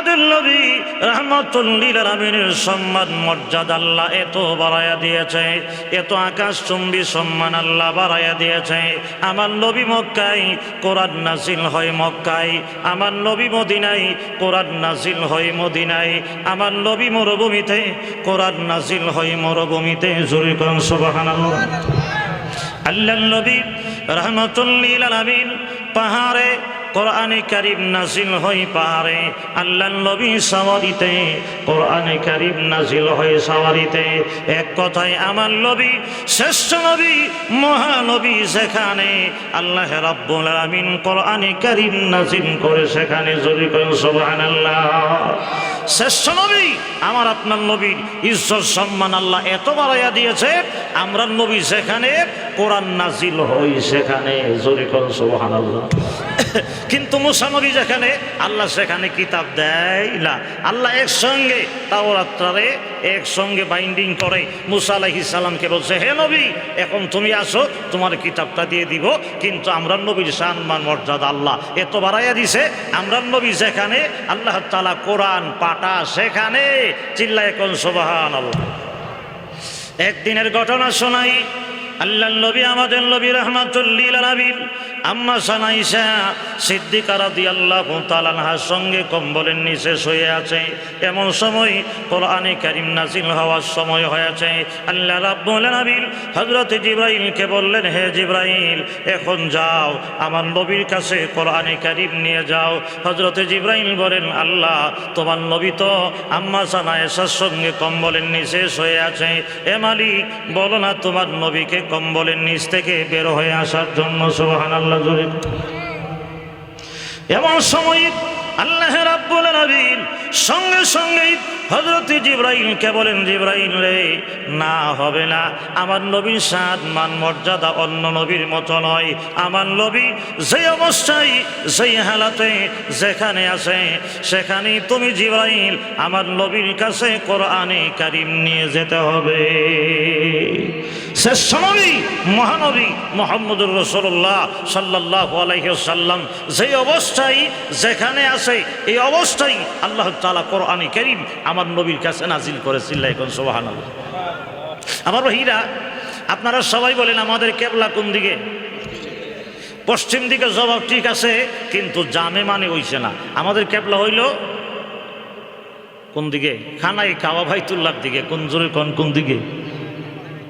আমাদের নবী রহমতুল্লিল আলমিনের সম্মান, মর্যাদা আল্লাহ এত বাড়াইয়া দিয়েছে, এত আকাশ চুম্বী সম্মান আল্লাহ বাড়াইয়া দিয়েছে। আমার নবী মক্কাই কোরআন নাজিল হয় মক্কাই আমার নবী মদিনাই কোরআন নাজিল হয় মদিনাই আমার নবী মরুভূমিতে কোরআন নাজিল হয় মরুভূমিতে। জুরি করেন, সুবহানাল্লাহ। আল্লাহ নবী রহমতুল্লিল আলমিন পাহাড়ে কোরআনে কারিম নাজিল হই পাহাড়ে আল্লাহ নবী সাওয়ারিতে, কোরআনে কারিম নাজিল হই সাওয়ারিতে। এক কথায় আমার নবী, শ্রেষ্ঠ নবী মহানবী সেখানে, আল্লাহ রাব্বুল আলামিন কোরআনে কারিম নাজিল করে সেখানে জরি করেন, সুবহানাল্লাহ। শ্রেষ্ঠ নবী, আমার আপনার নবীর ঈশ্বর সম্মান আল্লাহ এত বাড়াইয়া দিয়েছে, আমরা নবী সেখানে, কোরআন নাজিল হই সেখানে জরি করেন, সুবহানাল্লাহ। কিন্তু মুসানবী যেখানে, আল্লাহ সেখানে কিতাব দেয় না। আল্লাহ একসঙ্গে তাওরাত্রারে একসঙ্গে বাইন্ডিং করে। মুসা আলাহি সালামকে বলছে, হে নবী, এখন তুমি আসো, তোমার কিতাবটা দিয়ে দিব। কিন্তু আমরা নবীর সম্মান মর্যাদা আল্লাহ। এত বাড়াইয়া দিছে, আমরা নবী যেখানে, আল্লাহ তালা কোরআন পাটা সেখানে। চিল্লা এখন সোবাহান আল্লাহ একদিনের ঘটনা শোনাই। আল্লাহ নবী, আমাদের নবী রহমাতুল্লিল আলামিন আম্মা সানাইসা সিদ্দিকা রাদিয়াল্লাহু তাআলার সঙ্গে কম্বলের নিচে শুয়ে আছে। এমন সময় কোরআনে কারীম নাজিল হওয়ার সময় হয়েছে। আল্লাহ রাব্বুল আলামিন হযরত জিবরাইলকে বললেন, হে জিবরাইল, এখন যাও, আমার নবীর কাছে কোরআনে কারীম নিয়ে যাও। হযরত জিবরাইল বলেন, আল্লাহ, তোমার নবী তো আম্মা সানাইসার সঙ্গে কম্বলের নিচে শুয়ে আছে। এ মালিক, বলো না তোমার নবীকে কম্বলের নিচ থেকে বের হয়ে আসার জন্য সুবহান আল্লাহ জোরে। এমন সময় আল্লাহ রাব্বুল আলামিন সঙ্গে সঙ্গে হযরত জিব্রাইলকে বলেন, জিব্রাইল রে, না হবে না। আমার নবীর সাদ মান মর্যাদা অন্য নবীর মতো নয়। আমার নবী যে অবস্থায়, যেই হালাতে যেখানে আছে, সেখানেই তুমি জিব্রাইল, আমার নবীর কাছে কোরআনে কারিম নিয়ে যেতে হবে। শ্রেষ্ঠ নবী, মহানবী মোহাম্মদুর রসুল্লাহ সাল্লাহ আলাইসাল্লাম যেই অবস্থায় যেখানে আছে, এই অবস্থায় আল্লাহ তালা কোরআনে করিম আমার নবীর কাছে নাজিল করেছিল এখন সোবাহান আমার ভাইরা, আপনারা সবাই বলেন আমাদের কেবলা কোন দিকে? পশ্চিম দিকে জবাব ঠিক আছে, কিন্তু জামে মানে হইছে না। আমাদের কেবলা হইল কোন দিকে? খানাই কাবা ভাইতুল্লার দিকে, কোন জোরে কোন কোন দিকে?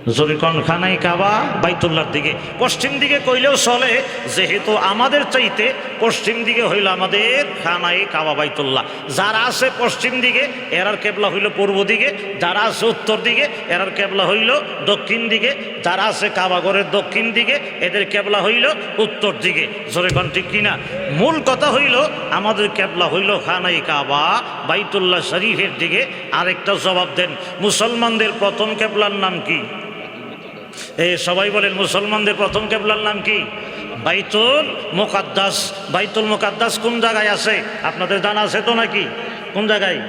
জরিকন খানাই কাবা বাইতুল্লার দিকে। পশ্চিম দিকে কইলেও চলে, যেহেতু আমাদের চাইতে পশ্চিম দিকে হইল আমাদের খানাই কাবা বাইতুল্লাহ। যারা আছে পশ্চিম দিকে, এরার কেবলা হইল পূর্ব দিকে, যারা আছে উত্তর দিকে, এরার কেবলা হইল দক্ষিণ দিকে। যারা আছে কাবাগরের দক্ষিণ দিকে, এদের কেবলা হইল উত্তর দিকে। জরিকন ঠিক কিনা? মূল কথা হইল, আমাদের কেবলা হইল খানাই কাবা বাইতুল্লাহ শরীফের দিকে। আরেকটা জবাব দেন, মুসলমানদের প্রথম কেবলার নাম কি? এই সবাই বলেন, মুসলমানদের প্রথম কেবলার নাম কি? বাইতুল মোকাদ্দাস। বাইতুল মোকাদ্দাস কোন জায়গায় আছে? আপনাদের জানা আছে তো নাকি? কোন জায়গায়?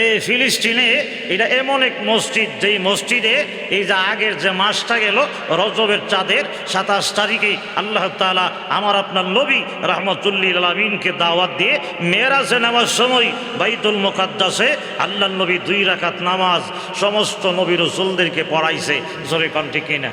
এই ফিলিস্তিনে এটা এমন এক মসজিদ, যেই মসজিদে এই যে আগের যে মাসটা গেল, রজবের চাঁদের সাতাশ তারিখে আল্লাহ তালা আমার আপনার নবী রহমতুল্লিল দাওয়াত দিয়ে মেয়েরাজে নেওয়ার সময় বাইতুল মোকাদ্দাসে আল্লাহ নবী দুই রাকাত নামাজ সমস্ত নবী রসুলদেরকে পড়াইছে। জোরে কণ্ঠে কিনা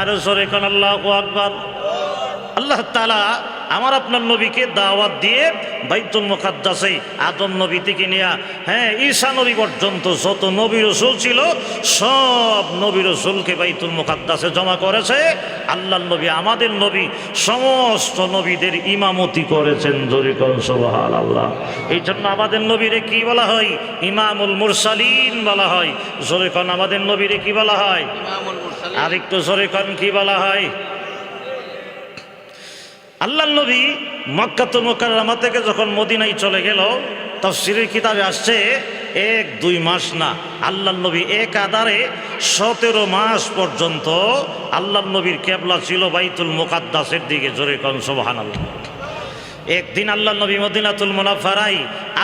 আরও সরে কোন আল্লাহ আকবর। আল্লাহ তালা আমার আপনার নবীকে দাওয়াত দিয়ে বাইতুল মুখাদ্দাসে আদম নবী থেকে নিয়ে হ্যাঁ ঈশা নবী পর্যন্ত যত নবী রসুল ছিল সব নবী রসুলকে বাইতুল মুখাদ্দাসে জমা করেছে। আল্লাহ নবী আমাদের নবী সমস্ত নবীদের ইমামতি করেছেন জরিকন সোহাল আল্লাহ এই জন্য আমাদের নবীরে কি বলা হয়? ইমামুল মুরসালিন বলা হয়। জরিকন আমাদের নবীরে কি বলা হয়? আর একটু জরিকন কি বলা হয়? আল্লাহ নবী মক্কাতুল মোকাররমা থেকে যখন মদিনায় চলে গেল, তফসিরের কিতাবে আসছে, এক, দুই মাস না আল্লাহ নবী এক আদারে সতেরো মাস পর্যন্ত আল্লাহ নবীর কেবলা ছিল বাইতুল মোকাদ্দাসের দিকে, জোরে কন সোবাহান একদিন আল্লাহ নবী মদিনাতুল মোনাফারাই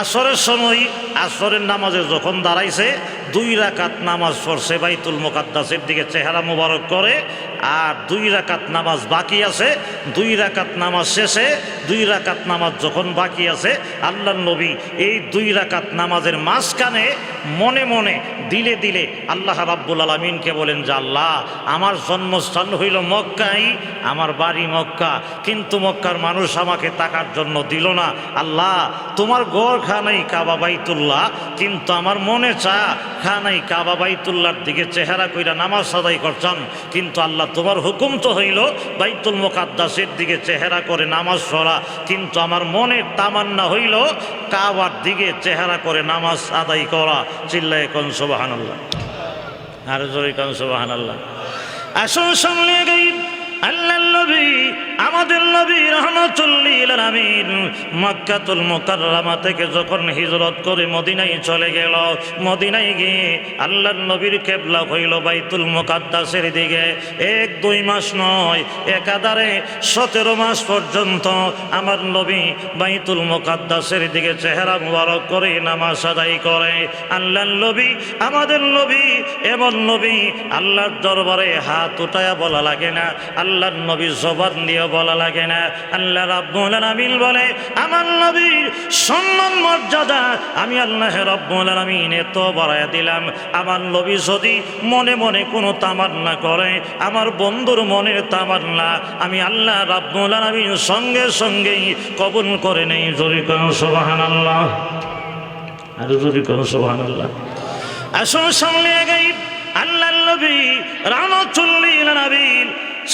আসরের সময় আসরের নামাজে যখন দাঁড়াইছে, দুই রাকাত নামাজ পড়ছে বাইতুল মোকাদ্দাসের দিকে, চেহারা মোবারক করে আর দুই রাকাত নামাজ বাকি আছে, দুই রাকাত নামাজ শেষে, দুই রাকাত নামাজ যখন বাকি আছে আল্লাহ নবী এই দুই রাকাত নামাজের মাঝখানে মনে মনে, দিলে দিলে আল্লাহ রাব্বুল আলমিনকে বলেন যে, আল্লাহ, আমার জন্মস্থান হইল মক্কাই, আমার বাড়ি মক্কা। কিন্তু মক্কার মানুষ আমাকে তাকার জন্য দিল না। আল্লাহ, তোমার গড় খানাই কাবা বাইতুল্লাহ, কিন্তু আমার মনে চা, খানাই কাবা বাইতুল্লাহর দিকে চেহারা কইরা নামাজ আদায় করছান কিন্তু আল্লাহ তোমার হুকুম তো হইল বাইতুল মোকাদ্দাসের দিকে চেহারা করে নামাজ পড়া। কিন্তু আমার মনের তামান্না হইল কাবার দিকে চেহারা করে নামাজ আদায় করা। চিল্লায় কন সোবাহান আল্লাহ আর জোরে কন সোবাহান আল্লাহ আসুন সামনে গাইব আল্লাহ আমাদের চলে গেল বাইতুল এক, দুই নয় সতেরো মাস পর্যন্ত আমার নবী বাইতুল মুকাদ্দাসের দিকে চেহারা মুবারক করে নামাজ আদায় করে। আল্লাহর নবী, আমাদের নবী, এমন নবী আল্লাহর দরবারে হাত উঠায়া বলা লাগে না। আল্লাহর নবী জবান দিয়ে বলা লাগে না। আল্লাহ রাব্বুল আলামিন বলে, আমার নবীর সম্মান, মর্যাদা আমি আল্লাহ রাব্বুল আলামিন এত বাড়ায় দিলাম। আমার নবী যদি মনে মনে কোনো তামান্না করে, আমার বন্ধুর মনের তামান্না আমি আল্লাহ রাব্বুল আলামিন সঙ্গে সঙ্গেই কবুল করে নেই। জরি কোন, সুবহানাল্লাহ। আর জরি কোন, সুবহানাল্লাহ। আসুন সামনে গাই আল্লাহ নবী রামচুল্লিল নবীর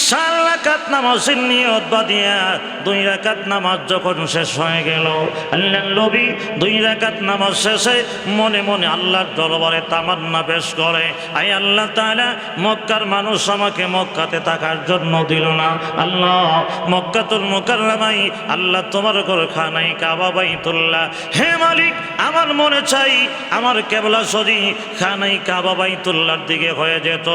চার রাকাত নামাজের নিয়ত বাদিয়া দুই রাকাত নামাজ যখন শেষ হয়ে গেল আল্লাহ নবী দুই রাকাত নামাজ শেষে মনে মনে আল্লাহর দরবারে তামান্না পেশ করে আই আল্লাহ তাআলা, মক্কার মানুষ আমাকে মক্কাতে থাকার জন্য দিল না। আল্লাহ, মক্কাতুল মুকাররামাই, আল্লাহ তোমার ঘর খানাই কাবা বাইতুল্লাহ। হে মালিক, আমার মনে চাই, আমার কেবলা সজি খানাই কাবা বাইতুল্লাহর দিকে হয়ে যেত।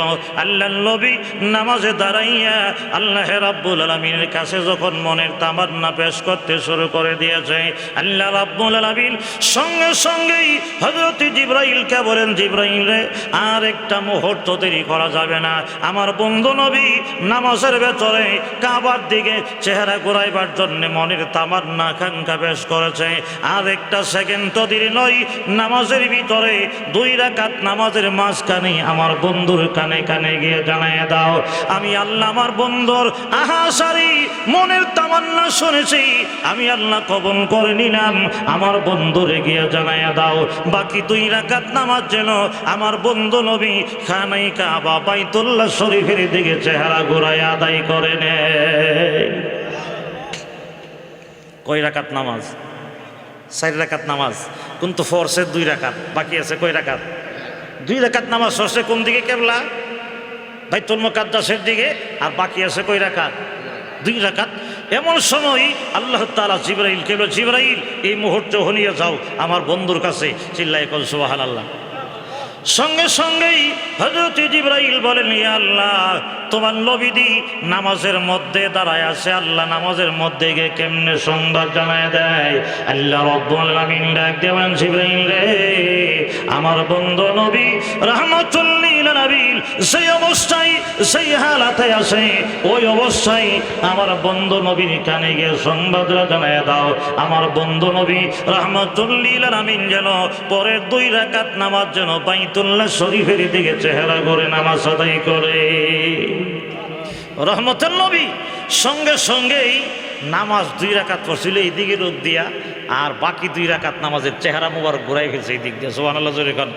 আল্লাহ নবী নামাজে দাঁড়াইয়া আল্লাহ রাব্বুল আলমিনের কাছে যখন মনের তামান্না পেশ করতে শুরু করে দিয়েছে, আল্লাহ রাব্বুল আলমিন সঙ্গে সঙ্গেই হজরত জিব্রাইলকে বলেন, জিব্রাইল রে, আর একটা মুহূর্ত দেরি করা যাবে না। আমার বন্ধু নবী নামাজের ভেতরে কাবার দিকে চেহারা ঘুরাইবার জন্য মনের তামান্না আকাঙ্ক্ষা পেশ করেছে। আর একটা সেকেন্ড তো দেরি নয়, নামাজের ভিতরে দুই রাকাত নামাজের মাঝখানে আমার বন্ধুর কানে কানে গিয়ে জানায় দাও, আমি আল্লাহ আমার বন্ধুর আহাসারি মনের তামান্না শুনেছি। আমি আল্লাহ কবন করে নিলাম। আমার বন্ধুরে গিয়ে জানায় দাও। বাকি দুই রাকাত নামাজ যেন আমার বন্ধু নবী খানাই কাবা বাইতুল্লাহ শরীফের দিকে চেহারা ঘোরায় আদায় করে নে। কয় রাকাত নামাজ? চার রাকাত নামাজ। কিন্তু ফরসে দুই রাকাত। বাকি আছে কয় রাকাত? দুই রাকাত নামাজ সরষে কোন দিকে কেবলা? বাইতুল মুকাদ্দাসের দিকে, আর বাকি আছে কই রাকাত? দুই রাকাত। এমন সময় আল্লাহ তাআলা জিব্রাইল কেবল জিব্রাইল, এই মুহূর্তে হনিয়ে যাও, আমার বন্ধুর কাছে চিল্লাই কল সুবাহান আল্লাহ সঙ্গে সঙ্গেই হজরত জিব্রাইল বলেন আল্লাহ, তোমার নবীদি নামাজের মধ্যে দাঁড়ায় আছে, আল্লাহ নামাজের মধ্যে গিয়ে কেমনে সংবাদ জানায় দেয়? আল্লাহ রব্বুল আলামিন ডাক দেবেন জিব্রাইল রে, আমার বন্ধু নবী রাহমাতুল্লিল সেই অবস্থায়, সেই হালাতে আছে, ওই অবস্থায় আমার বন্ধু নবীর কানে গিয়ে সংবাদটা জানায় দাও। আমার বন্ধু নবী রাহমাতুল্লিল আমিন যেন পরের দুই রাকাত নামাজ যেন বাইতুল্লাহ শরীফের দিকে চেহারা করে নামাজ আদায় করে। রহমতের নবী সঙ্গে সঙ্গেই নামাজ দুই রাকাত পড়ছিল, এই দিকে রোদ দিয়া, আর বাকি দুই রাকাত নামাজের চেহারা মুবার ঘুরাই ফেলছে এই দিক দিয়ে। সোহান আল্লাহ জোরে খান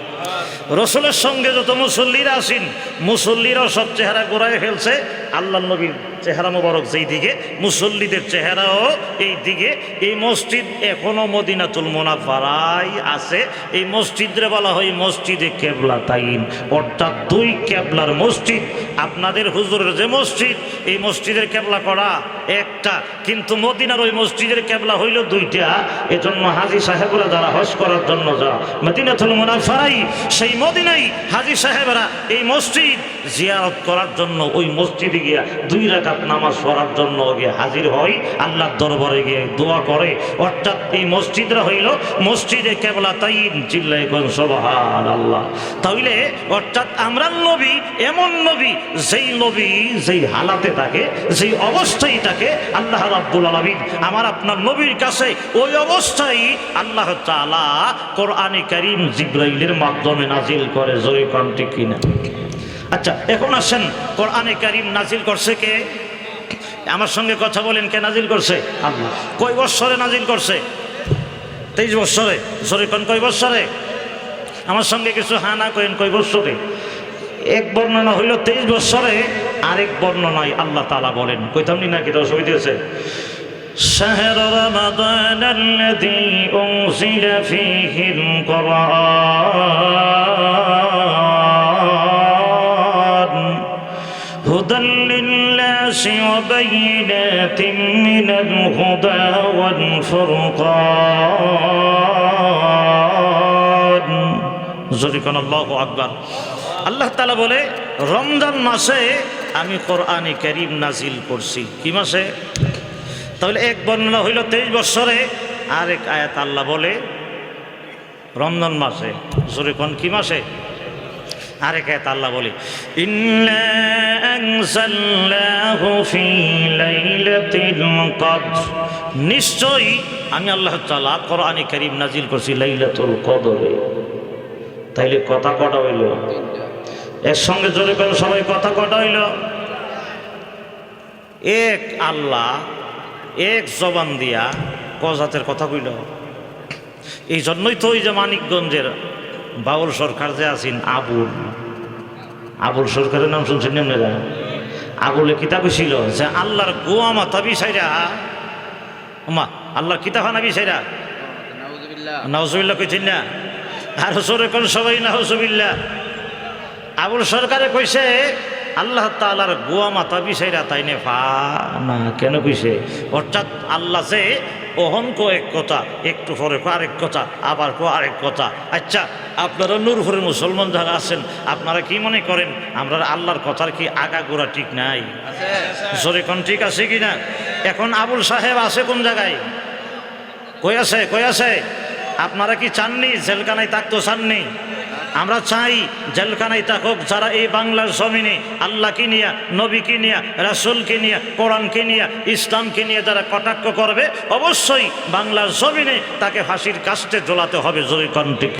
রসুলের সঙ্গে যত মুসল্লিরা আসেন মুসল্লিরাও সব চেহারা ঘুরাই ফেলছে আল্লাহ নবীর চেহারা মোবারক যেই দিকে, মুসল্লিদের চেহারাও এই দিকে। এই মসজিদ এখনও মদিনাতুল মোনাফারাই আছে। এই মসজিদরে বলা হয় মসজিদে কেবলা তাইন। অর্থাৎ দুই কেবলার মসজিদ। আপনাদের হুজুরের যে মসজিদ, এই মসজিদের কেবলা করা একটা। কিন্তু মদিনার ওই মসজিদের কেবলা হইল দুইটা। এজন্য হাজি সাহেবরা যারা হজ করার জন্য যা মদিনাতুল মুনাফারাই সেই মদিনাই হাজি সাহেবরা এই মসজিদ জিয়ারত করার জন্য ওই মসজিদে গিয়া দুই রাকাত নামাজ পড়ার জন্য গিয়ে হাজির হয় আল্লাহর দরবারে গিয়ে দোয়া করে। অর্থাৎ এই মসজিদরা হইল মসজিদে কেবলা তাইন চিল্লাই কোন সবহান আল্লাহ তাইলে, অর্থাৎ আমরা নবী, এমন নবী, যেই নবী, যেই হালাতে থাকে, যেই অবস্থায় থাকে, আল্লাহ রাব্বুল আলামিন আমার আপনার নবীর কাছে ওই অবস্থায় আল্লাহ তাআলা কোরআনে কারীম জিব্রাইলের মাধ্যমে নাজিল করে জয় কণ্ঠে কিনা। আচ্ছা এখন আসেন কোরআনে কারীম নাজিল করছে কে আমার সঙ্গে কথা বলেন কে নাজিল করছে আল্লাহ কয় বৎসরে নাজিল করছে তেইশ বৎসরে সরি কোন কয় বৎসরে আমার সঙ্গে কিছু হানা করেন কয় বৎসরে এক বর্ণনা হইল তেইশ বৎসরে আরেক বর্ণনায় আল্লাহ তালা বলেন কইতাম নি নাকি তো অসুবিধা আছে شهر رمضان الذي أنزل فيه القرآن للناس وبينات من الهدى والفرقان জরিকান আল্লাহ আকবার আল্লাহ তালা বলে রমজান মাসে আমি কোরআনে করিম নাজিল করছি কি মাসে তাহলে এক বর্ণনা হইল তেইশ বৎসরে আরেক আয়াত আল্লাহ বলে রমজান মাসে জরিকন কি মাসে আরেক আয়াত আল্লাহ বলে? নিশ্চয়ই আমি আল্লাহ তাআলা কোরআনে কারীম নাজিল করছি লাইলাতুল কদরে। তাইলে কথা কটা হইল? এর সঙ্গে জোরে করে সবাই কথা কটা হইল? এক আল্লাহ, এক জবান দিয়া কজাতের কথা কইল। এই জন্যই তো ওই যে মানিকগঞ্জের বাউল সরকার যে আছেন আবুল আবুল সরকারের নাম শুনছেন আপনারা? আবুলে কিতাব ছিল যে আল্লাহর গোয়া মাথা বিষাইরা মা আল্লাহর কিতাবানা নাউজুবিল্লাহ নাউজুবিল্লা কইছেন না? আর সরে কোন সবাই নাউজুবিল্লা আবুল সরকারে কইছে, আল্লাহ তালার গোয়া মাথা বিষাইরা তাই নে ফা না, কেন কইছে? অর্থাৎ আল্লাহ যে ওহন কো এক কথা একটু পরে কো আরেক কথা আবার কো আরেক কথা। আচ্ছা আপনারা নূরপুরের মুসলমান যারা আছেন আপনারা কি মনে করেন আমরা আল্লাহর কথার কি আগা গোড়া ঠিক নাই? সরিখন ঠিক আছে কি না? এখন আবুল সাহেব আছে কোন জায়গায়? কই আছে কই আছে? আপনারা কি চাননি? জেলখানায় থাকতো চাননি? আমরা চাই জেলখানায় থাকুক, যারা এই বাংলার জমিনে আল্লাহকে নিয়ে, নবীকে নিয়ে, রাসুলকে নিয়ে, কোরআনকে নিয়ে, ইসলামকে নিয়ে যারা কটাক্ষ করবে, অবশ্যই বাংলার জমিনে তাকে ফাঁসির কাস্টে জ্বলাতে হবে জয় কণ্ঠিক